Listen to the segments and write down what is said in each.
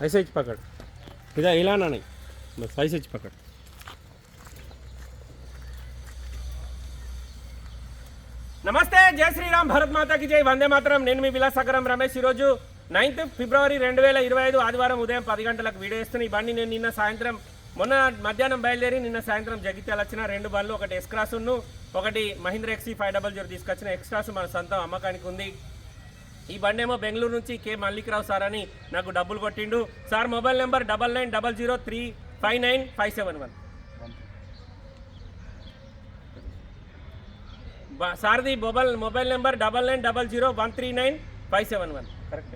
ऐसे ही पकड़ इधर हिलाना नहीं बस ऐसे ही पकड़ నమస్తే జై శ్రీరామ్ భరత్ మాతాకి జై వందే మాతరం నేను మీ విలాసకరం రమేష్ ఈరోజు నైన్త్ ఫిబ్రవరి రెండు వేల ఇరవై ఐదు ఆదివారం ఉదయం పది గంటలకు వీడియో ఇస్తున్న ఈ బండి నేను నిన్న సాయంత్రం మొన్న మధ్యాహ్నం బయలుదేరి నిన్న సాయంత్రం జగిత్యాల వచ్చిన రెండు బండ్లు ఒకటి ఎక్స్క్రాసును ఒకటి మహీంద్ర ఎక్సీ ఫైవ్ డబల్ జీరో తీసుకొచ్చిన ఎక్స్ట్రాస్ మన సొంతం అమ్మకానికి ఉంది ఈ బండి ఏమో బెంగళూరు నుంచి కే మల్లికరావు సార్ అని నాకు డబ్బులు కొట్టిండు. Sir mobile number double nine double zero three five nine five seven one. బ- సార్ది mobile mobile number double nine double zero one three nine five seven one. Correct.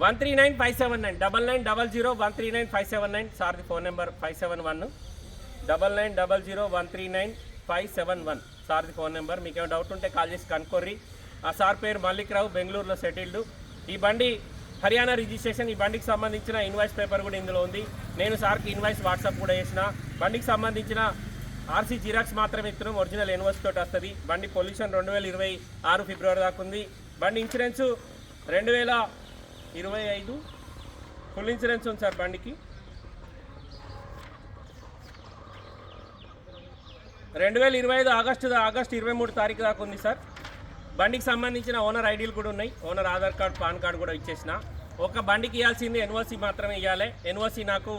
One three nine five seven nine. Double nine double zero one three nine five seven nine. సార్ది phone number five seven one. Double nine double zero one three nine five seven one. సార్ది phone number. మీకు ఏమైనా doubt ఉంటే call చేసి కనుక్కోర్రి. ఆ sir పేరు మల్లిక్రావు బెంగళూరులో settled. ఈ బండి Haryana registration ఈ బండికి సంబంధించిన ఇన్వాయిస్ పేపర్ కూడా ఇందులో ఉంది. నేను సార్కి ఇన్వాయిస్ వాట్సాప్ కూడా చేసిన. బండికి సంబంధించిన ఆర్సీ జిరాక్స్ మాత్రమే ఇస్తున్నాం. ఒరిజినల్ ఇన్వాయిస్ తోటి వస్తుంది. బండి పొల్యూషన్ రెండు వేల ఇరవై ఆరు ఫిబ్రవరి దాకా ఉంది. బండి ఇన్సూరెన్స్ రెండు వేల ఇరవై ఐదు. ఫుల్ ఇన్సూరెన్స్ ఉంది సార్ బండికి. రెండు వేల ఇరవై ఐదు ఆగస్టు ఆగస్టు ఇరవై మూడు తారీఖు దాకా ఉంది సార్. బండికి సంబంధించిన ఓనర్ ఐడీలు కూడా ఉన్నాయి. Owner Aadhaar card PAN card కూడా ఇచ్చేసిన. ఒక బండికి ఇవ్వాల్సింది ఎన్ఓసి మాత్రమే ఇవ్వాలి ఎన్ఓసి నాకు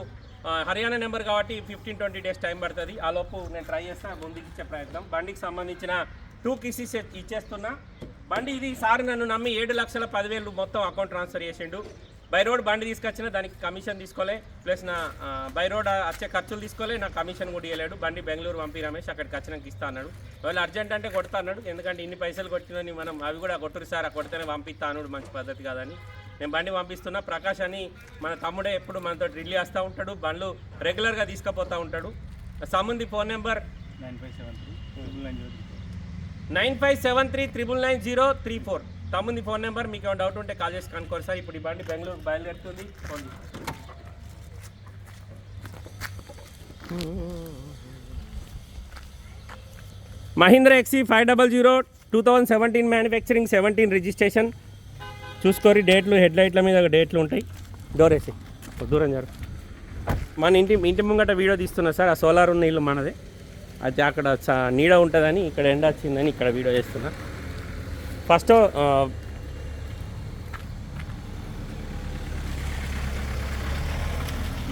హర్యానా నెంబర్ కాబట్టి ఫిఫ్టీన్ ట్వంటీ డేస్ టైం పడుతుంది. ఆ లోపు నేను ట్రై చేస్తా ముందుకు ఇచ్చే ప్రయత్నం. బండికి సంబంధించిన టూ కిసీస్ ఇచ్చేస్తున్నా. బండి ఇది సార్ నన్ను నమ్మి ఏడు లక్షల పదివేలు మొత్తం అకౌంట్ ట్రాన్స్ఫర్ చేసిండు. బై రోడ్ బండి తీసుకొచ్చిన దానికి కమిషన్ తీసుకోలే. ప్లస్ నా బై రోడ్ వచ్చే ఖర్చులు తీసుకోలే నా కమిషన్ కూడా ఇవ్వలేడు బండి బెంగళూరు పంపి రమేష్ అక్కడికి వచ్చినాక ఇస్తా అన్నాడు. వాళ్ళు అర్జెంట్ అంటే కొడతా అన్నాడు. ఎందుకంటే ఇన్ని పైసలు కొట్టినని మనం అవి కూడా కొట్టురు సార్ ఆ కొడితేనే పంపిస్తా అన్నాడు మంచి పద్ధతి కాదని. నేను బండి పంపిస్తున్నా. ప్రకాష్ అని మన తమ్ముడే ఎప్పుడు మనతో డ్రిల్ చేస్తూ ఉంటాడు. బండ్లు రెగ్యులర్గా తీసుకుపోతూ ఉంటాడు. సముంది phone number? Nine five seven three triple nine zero nine five seven three triple nine zero three four. తమ్ముంది phone number మీకు ఏమైనా డౌట్ ఉంటే కాల్ చేసి కనుక్కోరు సార్ ఇప్పుడు ఈ బండి బెంగళూరు బయలుదేరుతుంది. Phone Mahindra ఎక్సీ five double zero two thousand seventeen manufacturing seventeen registration చూసుకోరి డేట్లు head లైట్ల మీద డేట్లు ఉంటాయి. డోర్ వేసి దూరం జరు. మన ఇంటి ఇంటి ముంగట వీడియో తీస్తున్నా సార్ ఆ సోలార్ ఉన్న ఇల్లు మనదే. అయితే అక్కడ చ- నీడ ఉంటుందని ఇక్కడ ఎండ వచ్చిందని ఇక్కడ వీడియో చేస్తున్నా. ఫస్ట్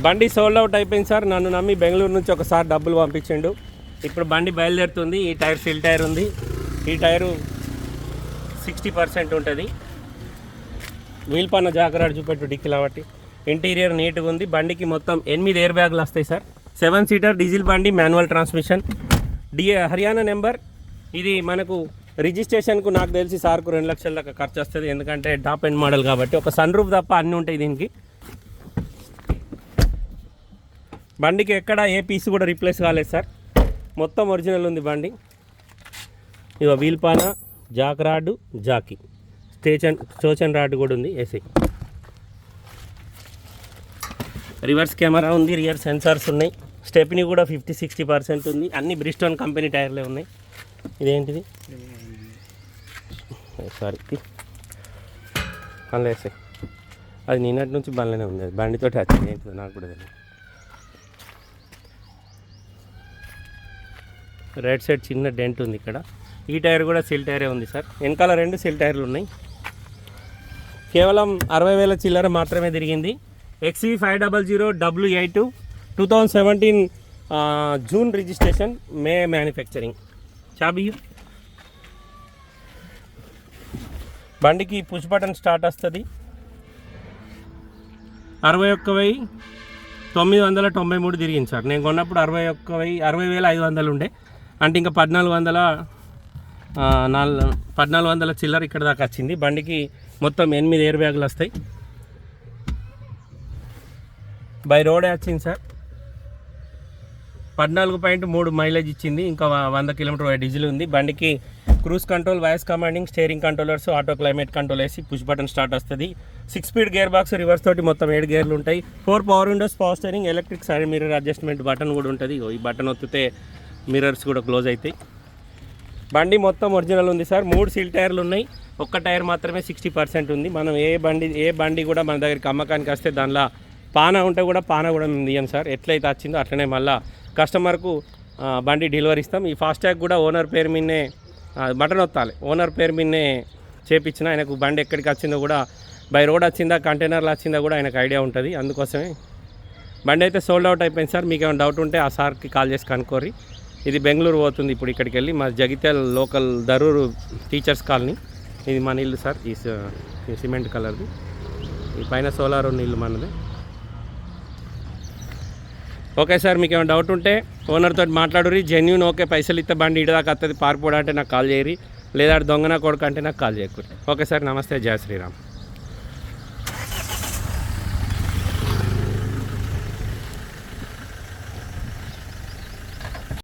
బండి సోల్డ్ అవుట్ అయిపోయింది సార్. నన్ను నమ్మి బెంగళూరు నుంచి ఒకసారి డబ్బులు పంపించిండు. ఇప్పుడు బండి బయలుదేరుతుంది. ఈ టైర్ సిల్ టైర్ ఉంది. ఈ టైరు సిక్స్టీ పర్సెంట్ ఉంటుంది. వీల్ పన్న జాగ్రత్త చూపెట్టు డిక్కి కాబట్టి ఇంటీరియర్ నీట్గా ఉంది. బండికి మొత్తం ఎనిమిది ఎయిర్ బ్యాగులు వస్తాయి సార్. సెవెన్ సీటర్ డీజిల్ బండి manual transmission. D Haryana number. ఇది మనకు రిజిస్ట్రేషన్కు నాకు తెలిసి సార్కు రెండు లక్షల దాకా ఖర్చు వస్తుంది. ఎందుకంటే టాప్ ఎండ్ మోడల్ కాబట్టి ఒక సన్ రూఫ్ తప్ప అన్నీ ఉంటాయి దీనికి. బండికి ఎక్కడ ఏ పీస్ కూడా రీప్లేస్ కాలేదు సార్. మొత్తం ఒరిజినల్ ఉంది బండి. ఇక వీల్పాన జాక్ రాడ్ జాకీ. స్టేచన్ స్టోచన్ రాడ్ కూడా ఉంది ఏసీ. రివర్స్ కెమెరా ఉంది రియర్ సెన్సార్స్ ఉన్నాయి. స్టెప్ని కూడా ఫిఫ్టీ సిక్స్టీ పర్సెంట్ ఉంది. అన్ని బ్రిస్టోన్ కంపెనీ టైర్లే ఉన్నాయి. ఇదేంటిది? సారీ అందులో వేసాయి అది నిన్నటి నుంచి బండ్లోనే ఉంది. అది బండితో వచ్చింది. ఏంటిదో నాకు కూడా తెలియదు రైట్ సైడ్ చిన్న డెంట్ ఉంది ఇక్కడ. ఈ టైర్ కూడా సిల్ టైరే ఉంది సార్. వెనకాల రెండు సిల్ టైర్లు ఉన్నాయి. కేవలం అరవై వేల చిల్లర మాత్రమే తిరిగింది. XUV five double zero W eight two. Thousand seventeen June registration May manufacturing. చాబీ బండికి పుష్ బటన్ స్టార్ట్ వస్తుంది. అరవై ఒక్క వెయ్యి తొమ్మిది వందల తొంభై మూడు తిరిగింది సార్. నేను కొన్నప్పుడు అరవై ఒక్క వెయ్యి అరవై వేల ఐదు వందలు ఉండే. అంటే ఇంకా పద్నాలుగు వందల నాలుగు పద్నాలుగు వందల చిల్లర ఇక్కడ దాకా వచ్చింది. బండికి మొత్తం ఎనిమిది ఎయిర్ బ్యాగులు వస్తాయి. బై రోడే వచ్చింది సార్. పద్నాలుగు పాయింట్ మూడు మైలేజ్ ఇచ్చింది. ఇంకా వంద కిలోమీటర్ డీజిల్ ఉంది. బండికి cruise control voice commanding steering controllers auto climate control వేసి పుష్ బటన్ స్టార్ట్ వస్తుంది. Six speed gear box reverse తోటి మొత్తం ఏడు గేర్లు ఉంటాయి. Four power windows power steering electric side mirror adjustment button కూడా ఉంటుంది. ఈ బటన్ ఒత్తితే మిర్రర్స్ కూడా క్లోజ్ అవుతాయి బండి మొత్తం ఒరిజినల్ ఉంది సార్. మూడు సీల్ టైర్లు ఉన్నాయి. ఒక్క టైర్ మాత్రమే సిక్స్టీ పర్సెంట్ ఉంది. మనం ఏ బండి ఏ బండి కూడా మన దగ్గరికి అమ్మకానికి వస్తే దానిలో పాన ఉంటే కూడా పాన కూడా మేము తీయం సార్. ఎట్లయితే వచ్చిందో అట్లనే మళ్ళీ కస్టమర్కు బండి డెలివరీ ఇస్తాం. ఈ ఫాస్టాగ్ కూడా ఓనర్ పేరు మీదనే బటన్ వత్తాలి ఓనర్ పేరు మీదనే చేపించిన ఆయనకు బండి ఎక్కడికి వచ్చిందో కూడా బై రోడ్ వచ్చిందా కంటైనర్లు వచ్చిందా కూడా ఆయనకు ఐడియా ఉంటుంది. అందుకోసమే బండి అయితే సోల్డ్ అవుట్ అయిపోయింది సార్. మీకు ఏమైనా డౌట్ ఉంటే ఆ సార్కి కాల్ చేసి కనుక్కోరి ఇది బెంగళూరు పోతుంది ఇప్పుడు ఇక్కడికి వెళ్ళి. మా Jagtial local Daruru teachers colony. ఇది మన ఇల్లు సార్. ఈ స- ఈ సిమెంట్ కలర్ది. ఈ పైన సోలార్ ఉన్న ఇల్లు మనది. ఓకే సార్ మీకు ఏమైనా డౌట్ ఉంటే ఓనర్తో మాట్లాడురి జెన్యున్ ఓకే పైసలు ఇస్తే బండి ఇటు దాకా వస్తుంది పారిపోవడం అంటే నాకు కాల్ చేయరి లేదా దొంగన కొడుకు అంటే నాకు కాల్ చేయకూడదు. ఓకే సార్ నమస్తే జయ శ్రీరామ్.